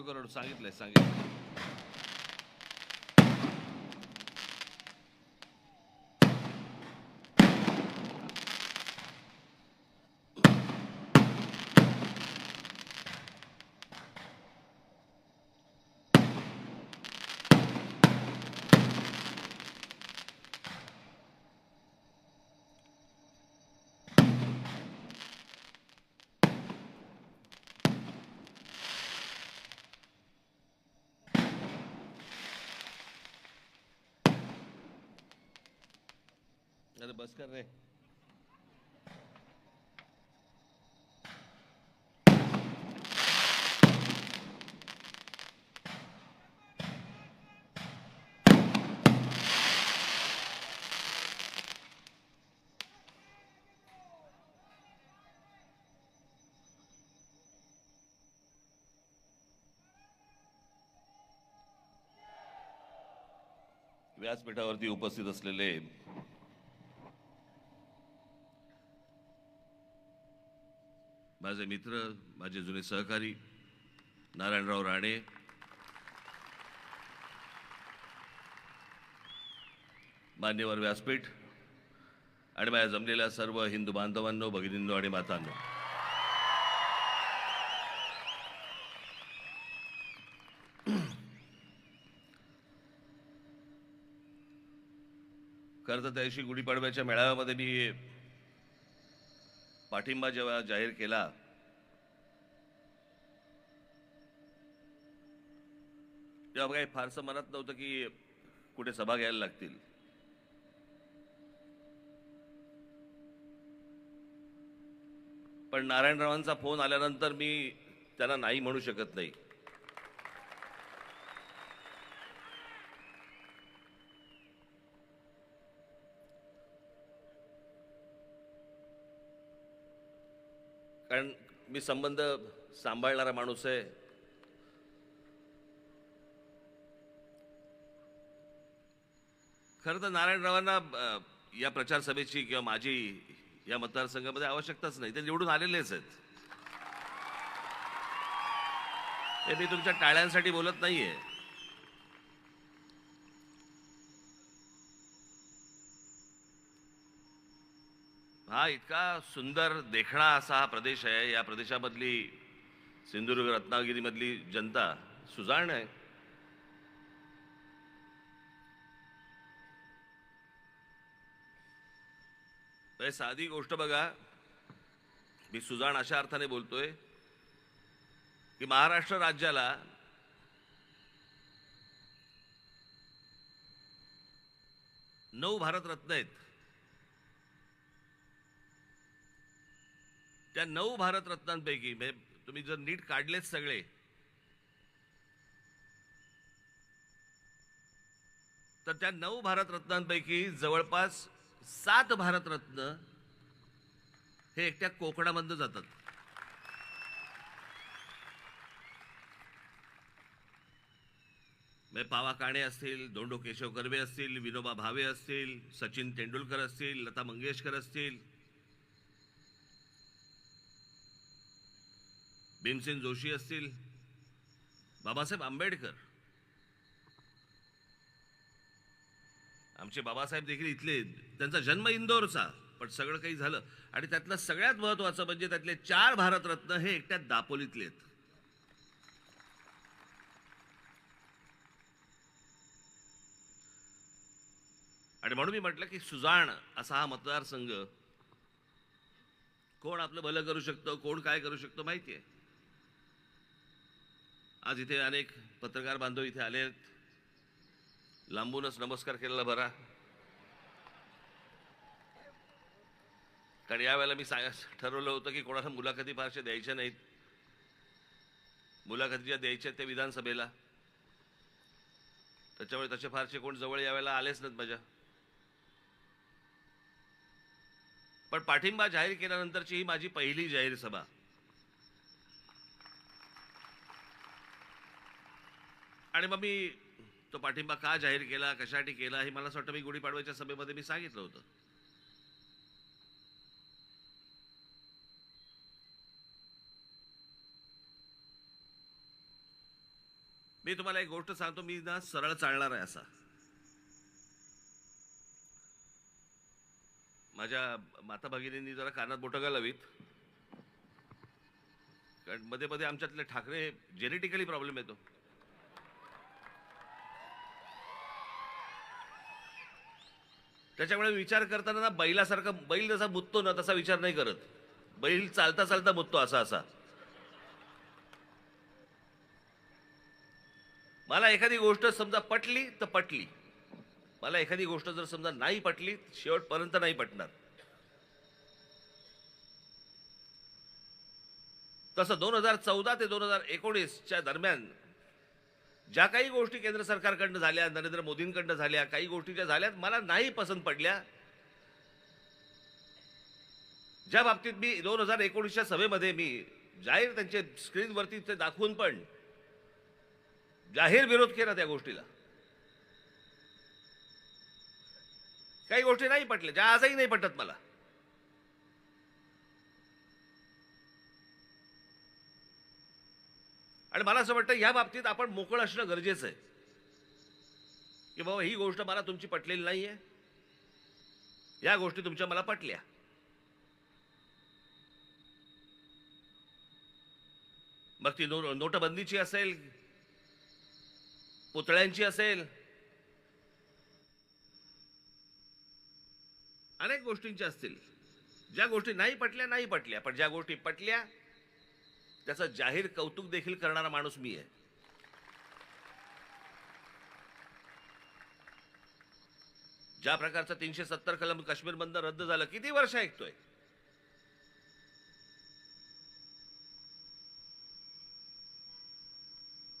करोड सांगितलंय सांगितलं अरे बस कर रे. व्यासपीठावरती उपस्थित असलेले माझे मित्र माझे जुने सहकारी नारायणराव राणे. मान्यवर व्यासपीठ आणि माझ्या जमलेल्या सर्व हिंदू बांधवांनो भगिनींनो आणि मातांनो. खरं तर गुढीपाडव्याच्या मेळाव्यामध्ये मी पाठिंबा जेव्हा जाहीर केला तेव्हा काही फारसं मनात नव्हतं की कुठे सभा घ्यायला लागतील. पण नारायणरावांचा फोन आल्यानंतर मी त्यांना नाही म्हणू शकत नाही. कारण मी संबंध सांभाळणारा माणूस आहे. खरं तर नारायणरावांना या प्रचार सभेची किंवा माझी या मतदारसंघामध्ये आवश्यकताच नाही. ते निवडून आलेलेच आहेत. हे मी तुमच्या टाळ्यांसाठी बोलत नाहीये. हा इतका सुंदर देखणा असा हा प्रदेश आहे. या प्रदेशामधली सिंधुदुर्ग रत्नागिरीमधली जनता सुजाण आहे. तर साधी गोष्ट बघा. मी सुजाण अशा अर्थाने बोलतोय की महाराष्ट्र राज्याला नऊ भारतरत्न आहेत. त्या नऊ भारतरत्नांपैकी म्हणजे तुम्ही जर नीट काढलेत सगळे तर त्या नऊ भारतरत्नांपैकी जवळपास सात भारतरत्न हे एकट्या कोकणामधनं जातात. म्हणजे पावा काणे असतील धोंडो केशव कर्वे असतील विनोबा भावे असतील सचिन तेंडुलकर असतील लता मंगेशकर असतील भीमसेन जोशी असतील बाबासाहेब आंबेडकर. आमचे बाबासाहेब देखील इथले त्यांचा जन्म इंदोरचा पण सगळं काही झालं. आणि त्यातलं सगळ्यात महत्वाचं म्हणजे त्यातले चार भारतरत्न हे एकट्या दापोलीतले आहेत. आणि म्हणून मी म्हटलं की सुजाण असा हा मतदारसंघ कोण आपलं भलं करू शकतो कोण काय करू शकतो माहिती आहे आज इथे अनेक पत्रकार बांधव इथे आले आहेत. लांबूनच नमस्कार केलेला बरा. कारण यावेळेला मी सांग ठरवलं होतं की कोणाला मुलाखती फारशा द्यायच्या नाहीत. मुलाखती ज्या द्यायच्या त्या विधानसभेला. त्याच्यामुळे तसे फारसे कोण जवळ यावेळेला आलेच नाहीत माझ्या. पण पाठिंबा जाहीर केल्यानंतरची ही माझी पहिली जाहीर सभा. आणि मग मी तो पाठिंबा का जाहीर केला कशासाठी केला हे मला असं वाटतं मी गुढीपाडव्याच्या सभेमध्ये मी सांगितलं होतं. मी तुम्हाला एक गोष्ट सांगतो मी ना सरळ चालणार आहे असा. माझ्या माता भगिनींनी जरा कानात बोटं घालावीत. कारण मध्ये मध्ये आमच्यातले ठाकरे जेनेटिकली प्रॉब्लेम येतो. त्याच्यामुळे विचार करताना ना बैलासारखा बैल जसा मुततो ना तसा विचार नाही करत. बैल चालता चालता मुततो असा असा. मला एखादी गोष्ट समजा पटली तर पटली. मला एखादी गोष्ट जर समजा नाही पटली शेवटपर्यंत नाही पटणार. तसं दोन हजार चौदा ते दोन हजार एकोणीसच्या दरम्यान ज्या काही गोष्टी केंद्र सरकारकडनं झाल्या नरेंद्र मोदींकडनं झाल्या काही गोष्टी ज्या झाल्यात मला नाही पसंत पडल्या. ज्या बाबतीत मी दोन हजार एकोणीसच्या सभेमध्ये मी जाहीर त्यांचे स्क्रीनवरती ते दाखवून पण जाहीर विरोध केला त्या गोष्टीला. काही गोष्टी नाही पटल्या ज्या आजही नाही पटत मला. आणि मला असं वाटतं या बाबतीत आपण मोकळं असणं गरजेचं आहे. की बाबा ही गोष्ट मला तुमची पटलेली नाहीये. या गोष्टी तुमच्या मला पटल्या. मग ती नो नोटबंदीची असेल पुतळ्यांची असेल अनेक गोष्टींच्या असतील. ज्या गोष्टी नाही पटल्या नाही पटल्या. पण ज्या गोष्टी पटल्या त्याचं जाहीर कौतुक देखील करणारा माणूस मी आहे. ज्या प्रकारचं तीनशे सत्तर कलम काश्मीर बंद रद्द झालं किती वर्ष ऐकतोय?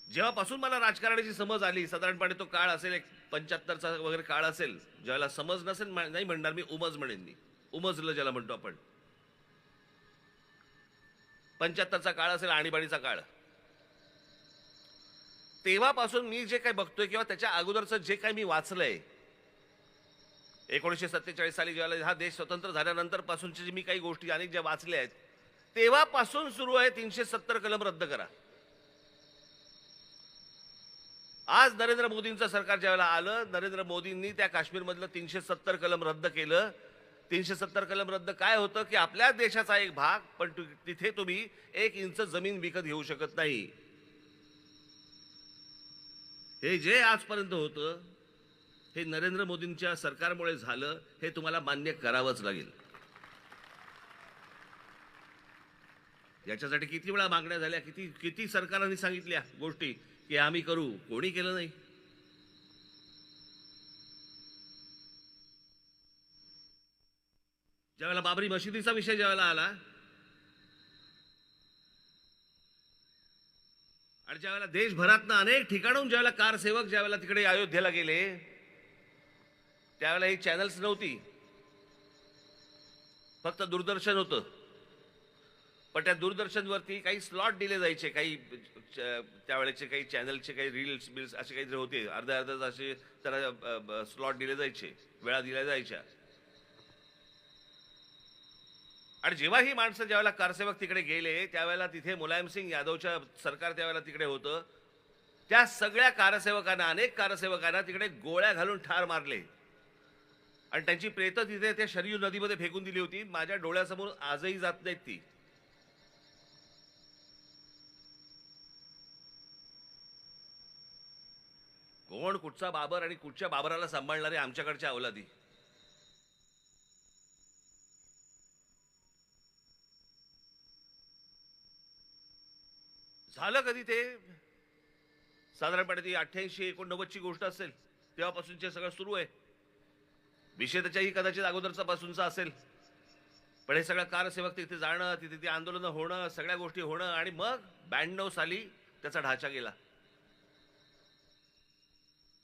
जेव्हापासून मला राजकारणाची समज आली साधारणपणे तो काळ असेल एक पंच्याहत्तरचा वगैरे काळ असेल ज्याला समज नसेल नाही म्हणणार मी उमज म्हणेन मी. उमजलं ज्याला म्हणतो आपण. पंच्याहत्तरचा काळ असेल आणीबाणीचा काळ. तेव्हापासून मी जे काही बघतोय किंवा त्याच्या अगोदरचं जे काही मी वाचलंय एकोणीसशे सत्तेचाळीस साली ज्यावेळेला हा देश स्वतंत्र झाल्यानंतर पासूनच्या जे मी काही गोष्टी अनेक ज्या वाचल्या आहेत तेव्हापासून सुरू आहे तीनशे सत्तर कलम रद्द करा. आज नरेंद्र मोदींचं सरकार ज्यावेळेला आलं नरेंद्र मोदींनी त्या काश्मीरमधलं तीनशे सत्तर कलम रद्द केलं तीनशे सत्तर कलम रद्द काय होतं की आपल्या देशाचा एक भाग पण तिथे तुम्ही एक इंच जमीन विकत घेऊ शकत नाही. हे जे आजपर्यंत होतं हे नरेंद्र मोदींच्या सरकारमुळे झालं हे तुम्हाला मान्य करावंच लागेल. याच्यासाठी किती वेळा मागण्या झाल्या किती किती सरकारांनी सांगितल्या गोष्टी की आम्ही करू कोणी केलं नाही. ज्यावेळेला बाबरी मशिदीचा विषय ज्यावेळेला आला आणि ज्यावेळेला देशभरातनं अनेक ठिकाणून ज्यावेळेला कारसेवक ज्यावेळेला तिकडे अयोध्येला गेले त्यावेळेला ही चॅनल्स नव्हती. फक्त दूरदर्शन होतं. पण त्या दूरदर्शनवरती काही स्लॉट दिले जायचे काही त्यावेळेचे काही चॅनलचे काही रील्स बिल्स असे काहीतरी होते. अर्ध्या अर्ध्या असे त्याला स्लॉट दिले जायचे वेळा दिल्या जायच्या. आणि जेव्हा ही माणसं ज्यावेळेला कारसेवक तिकडे गेले त्यावेळेला तिथे मुलायमसिंग यादवच्या सरकार त्यावेळेला तिकडे होतं. त्या सगळ्या कारसेवकांना अनेक कारसेवकांना तिकडे गोळ्या घालून ठार मारले. आणि त्यांची प्रेतं तिथे त्या शरयू नदीमध्ये फेकून दिली होती. माझ्या डोळ्यासमोर आजही जात नाहीत ती. कोण कुठचा बाबर आणि कुठच्या बाबराला सांभाळणारे आमच्याकडच्या अवलादी? झालं कधी ते? साधारणपणे ती अठ्ठ्याऐंशी एकोणनव्वदची गोष्ट असेल तेव्हापासूनचे सगळं सुरू आहे. विषय त्याच्याही कदाचित अगोदरचा पासूनचा असेल. पण हे सगळं कारसेवक तिथे जाणं तिथे ती आंदोलनं होणं सगळ्या गोष्टी होणं आणि मग ब्याण्णव साली त्याचा ढाचा गेला.